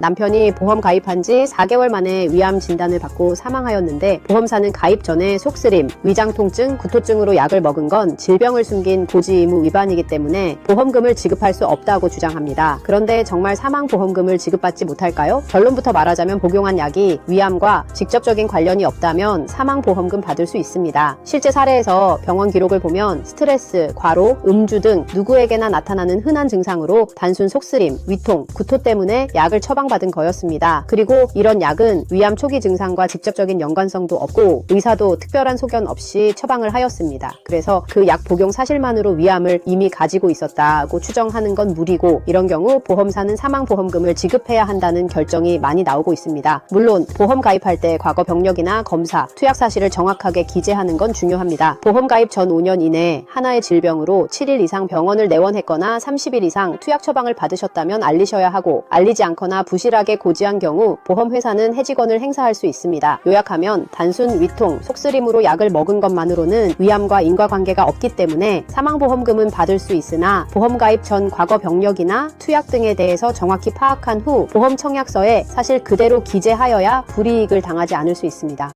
남편이 보험 가입한 지 4개월 만에 위암 진단을 받고 사망하였는데 보험사는 가입 전에 속쓰림, 위장 통증, 구토증으로 약을 먹은 건 질병을 숨긴 고지 의무 위반이기 때문에 보험금을 지급할 수 없다고 주장합니다. 그런데 정말 사망 보험금을 지급받지 못할까요? 결론부터 말하자면 복용한 약이 위암과 직접적인 관련이 없다면 사망 보험금 받을 수 있습니다. 실제 사례에서 병원 기록을 보면 스트레스, 과로, 음주 등 누구에게나 나타나는 흔한 증상으로 단순 속쓰림, 위통, 구토 때문에 약을 처방 받은 거였습니다. 그리고 이런 약은 위암 초기 증상과 직접적인 연관성도 없고 의사도 특별한 소견 없이 처방을 하였습니다. 그래서 그 약 복용 사실만으로 위암을 이미 가지고 있었다고 추정하는 건 무리고 이런 경우 보험사는 사망보험금을 지급해야 한다는 결정이 많이 나오고 있습니다. 물론 보험 가입할 때 과거 병력이나 검사, 투약 사실을 정확하게 기재하는 건 중요합니다. 보험 가입 전 5년 이내 하나의 질병으로 7일 이상 병원을 내원했거나 30일 이상 투약 처방을 받으셨다면 알리셔야 하고 알리지 않거나 부실 하게 고지한 경우 보험회사는 해지권을 행사할 수 있습니다. 요약하면 단순 위통, 속쓰림으로 약을 먹은 것만으로는 위암과 인과관계가 없기 때문에 사망보험금은 받을 수 있으나 보험 가입 전 과거 병력이나 투약 등에 대해서 정확히 파악한 후 보험 청약서에 사실 그대로 기재하여야 불이익을 당하지 않을 수 있습니다.